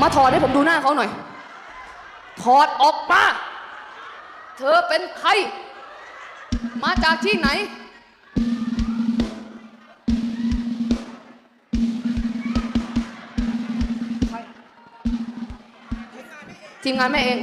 มาถอดให้ผมดูหน้าเขาหน่อย ถอดออกมา เธอเป็นใคร มาจากที่ไหน ทีมงานแม่เอง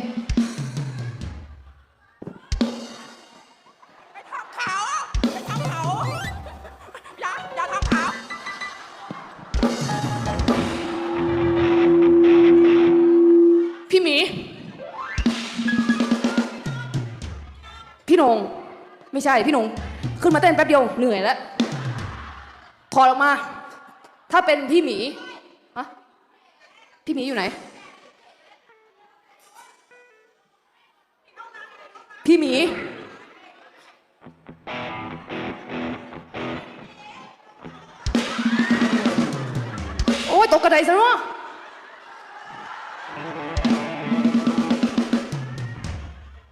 พี่นงไม่ใช่พี่นงขึ้นมาเต้นแป๊บเดียวเหนื่อยแล้วถอดออกมา ถ้าเป็นพี่หมีฮะพี่หมีอยู่ไหน พี่หมี โอ้ยตกกระไดซะเนาะ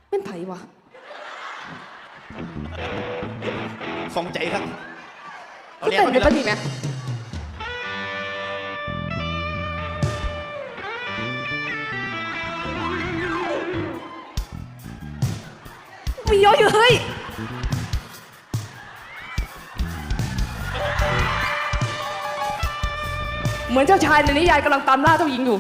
เป็นไผ่วะ สองใจครับเอาก็เรียกเต้นเขาเป็ดีนแล้วปะนี่ไหมมีเยอะอยู่เฮ้ยเหมือนเจ้าชายในนิยายกำลังตามล่าเจ้าหญิงอยู่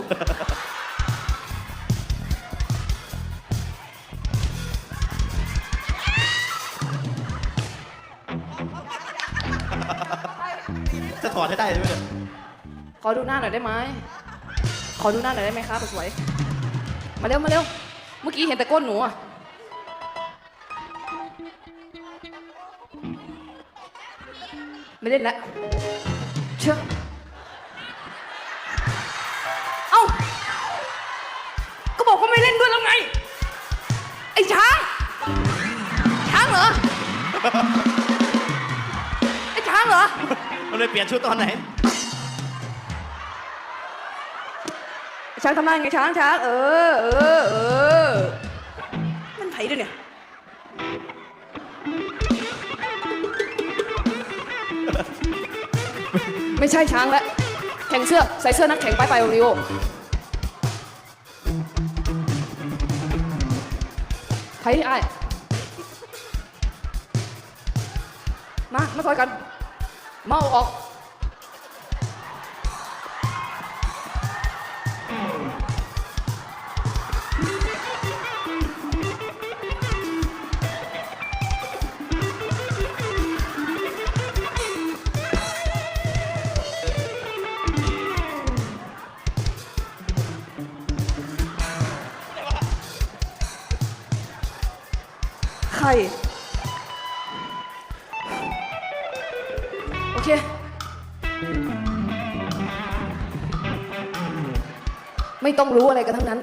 จะถอดให้ได้ใช่ไหมเนี่ยขอดูหน้าหน่อยได้ไหม ขอดูหน้าหน่อยได้ไหมครับสวยมาเร็วมาเร็ว เมื่อกี้เห็นแต่ก้นหนูอะไม่เล่นแล้วเชื่อเอ้า ก็บอกว่าไม่เล่นด้วยแล้วไง ไอ้ช้าง ช้างเหรอ ไอ้ช้างเหรอ มันเลยเปลี่ยนชุดตอนไหน ช้างทำหน้าไงช้างช้างเออเออเออมันไผ่ด้วยเนี่ยไม่ใช่ช้างแล้วแข่งเสื้อใส่เสื้อนักแข่งไปไปโอริโอไผ่ไอ้ายมามาซอยกัน เมาออกใค โอเค ไม่ต้องรู้อะไรกันทั้งนั้น